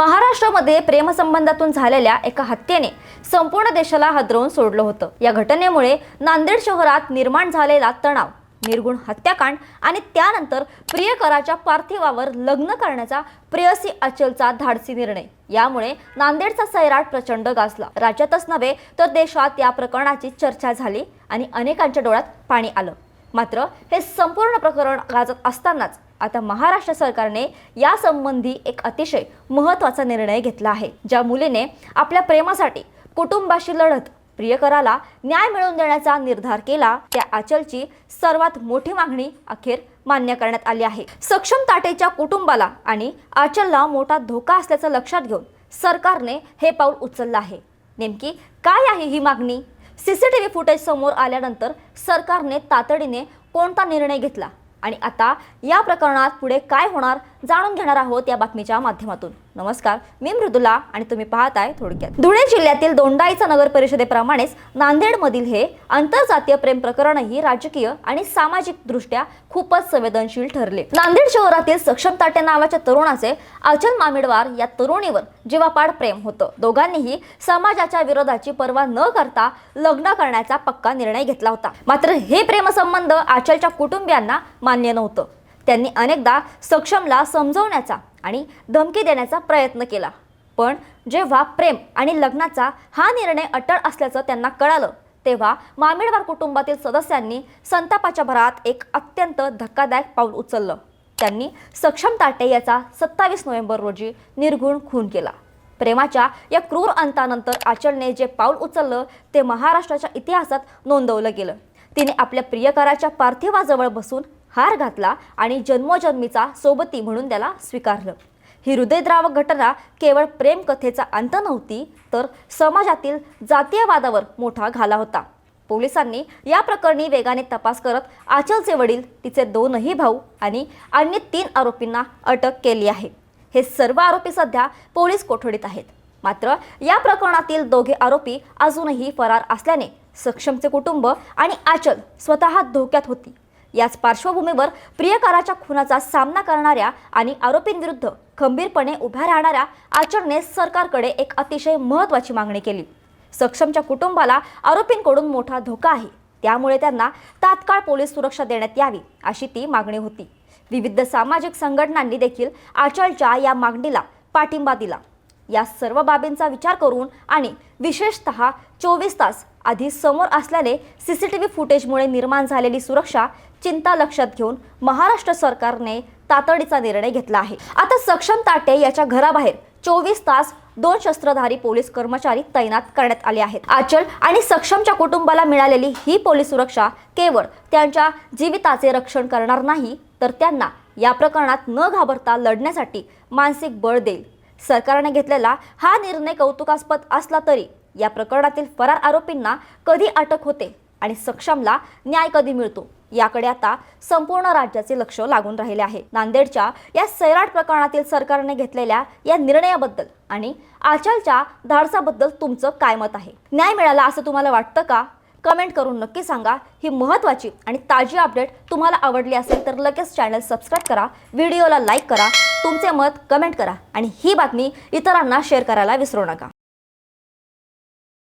महाराष्ट्रामध्ये प्रेमसंबंधातून झालेल्या एका हत्येने संपूर्ण देशाला हादरवून सोडलं होतं. या घटनेमुळे नांदेड शहरात निर्माण झालेला तणाव निर्गुण हत्याकांड आणि त्यानंतर प्रियकराच्या पार्थिवावर लग्न करण्याचा प्रेयसी अचलचा धाडसी निर्णय. यामुळे नांदेडचा सैराट प्रचंड गाजला. राज्यातच नव्हे तर देशात या प्रकरणाची चर्चा झाली आणि अनेकांच्या डोळ्यात पाणी आलं. मात्र हे संपूर्ण प्रकरण गाजत असतानाच आता महाराष्ट्र सरकारने यासंबंधी एक अतिशय महत्त्वाचा निर्णय घेतला आहे ज्या मुलीने आपल्या प्रेमासाठी कुटुंबाशी लढत प्रियकराला न्याय मिळवून देण्याचा निर्धार केला त्या आचलची सर्वात मोठी मागणी अखेर मान्य करण्यात आली आहे. सक्षम ताटेच्या कुटुंबाला आणि आचलला मोठा धोका असल्याचं लक्षात घेऊन सरकारने हे पाऊल उचललं आहे. नेमकी काय आहे ही मागणी? सीसीटीव्ही फुटेज समोर आल्यानंतर सरकारने तातडीने कोणता निर्णय घेतला? आणि आता या प्रकरणात पुढे काय होणार? जाणून घेणार आहोत या बातमीच्या माध्यमातून. नमस्कार मी मृदुला आणि तुम्ही पाहताय थोडक्यात. धुळे जिल्ह्यातील दोंडाईचा नगर परिषदेप्रमाणेच नांदेडमधील हे आंतरजातीय प्रेम प्रकरणही राजकीय आणि सामाजिक दृष्ट्या खूपच संवेदनशील ठरले. नांदेड शहरातील सक्षम ताटे नावाच्या तरुणाचे अचल मामिडवार या तरुणीवर जीवापाड प्रेम होतं. दोघांनीही समाजाच्या विरोधाची पर्वा न करता लग्न करण्याचा पक्का निर्णय घेतला होता. मात्र हे प्रेमसंबंध आचलच्या कुटुंबियांना मान्य नव्हतं. त्यांनी अनेकदा सक्षमला समजवण्याचा आणि धमकी देण्याचा प्रयत्न केला. पण जेव्हा प्रेम आणि लग्नाचा हा निर्णय अटळ असल्याचं त्यांना कळालं तेव्हा मामिडवार कुटुंबातील सदस्यांनी संतापाच्या भरात एक अत्यंत धक्कादायक पाऊल उचललं. त्यांनी सक्षम ताटे याचा सत्तावीस नोव्हेंबर रोजी निर्घुण खून केला. प्रेमाच्या या क्रूर अंतानंतर आचलने जे पाऊल उचललं ते महाराष्ट्राच्या इतिहासात नोंदवलं गेलं. तिने आपल्या प्रियकराच्या पार्थिवाजवळ बसून हार घातला आणि जन्मोजन्मीचा सोबती म्हणून त्याला स्वीकारलं. ही हृदयद्रावक घटना केवळ प्रेमकथेचा अंत नव्हती तर समाजातील जातीयवादावर मोठा घाला होता. पोलिसांनी या प्रकरणी वेगाने तपास करत आचलचे वडील तिचे दोनही भाऊ आणि अन्य तीन आरोपींना अटक केली आहे. हे सर्व आरोपी सध्या पोलीस कोठडीत आहेत. मात्र या प्रकरणातील दोघे आरोपी अजूनही फरार असल्याने सक्षमचे कुटुंब आणि आचल स्वतः धोक्यात होती. याच पार्श्वभूमीवर प्रियकाराच्या खुनाचा सामना करणाऱ्या आणि आरोपींविरुद्ध खंबीरपणे उभ्या राहणाऱ्या आचलने सरकारकडे एक अतिशय महत्त्वाची मागणी केली. सक्षमच्या कुटुंबाला आरोपींकडून मोठा धोका आहे. त्यामुळे त्यांना तात्काळ पोलीस सुरक्षा देण्यात यावी अशी ती मागणी होती. विविध सामाजिक संघटनांनी देखील आचलच्या या मागणीला पाठिंबा दिला. या सर्व बाबींचा विचार करून आणि विशेषतः चोवीस तास आधी समोर असल्याने सी सी टी व्ही फुटेजमुळे निर्माण झालेली सुरक्षा चिंता लक्षात घेऊन महाराष्ट्र सरकारने तातडीचा निर्णय घेतला आहे. आता सक्षम ताटे याच्या घराबाहेर चोवीस तास दोन शस्त्रधारी पोलीस कर्मचारी तैनात करण्यात आले आहेत. आचल आणि सक्षमच्या कुटुंबाला मिळालेली ही पोलीस सुरक्षा केवळ त्यांच्या जीविताचे रक्षण करणार नाही तर त्यांना या प्रकरणात न घाबरता लढण्यासाठी मानसिक बळ देईल. सरकारने घेतलेला हा निर्णय कौतुकास्पद असला तरी या प्रकरणातील फरार आरोपींना कधी अटक होते आणि सक्षमला न्याय कधी मिळतो याकडे आता संपूर्ण राज्याचे लक्ष लागून राहिले आहे. नांदेडच्या या सैराट प्रकरणातील सरकारने घेतलेल्या या निर्णयाबद्दल आणि आचलच्या धाडसाबद्दल तुमचं काय मत आहे? न्याय मिळाला असं तुम्हाला वाटतं का? कमेंट करून नक्की सांगा. ही महत्त्वाची आणि ताजी अपडेट तुम्हाला आवडली असेल तर लगेच चॅनल सबस्क्राईब करा व्हिडिओला लाईक करा तुमचे मत कमेंट करा आणि ही बातमी इतरांना शेअर करायला विसरू नका.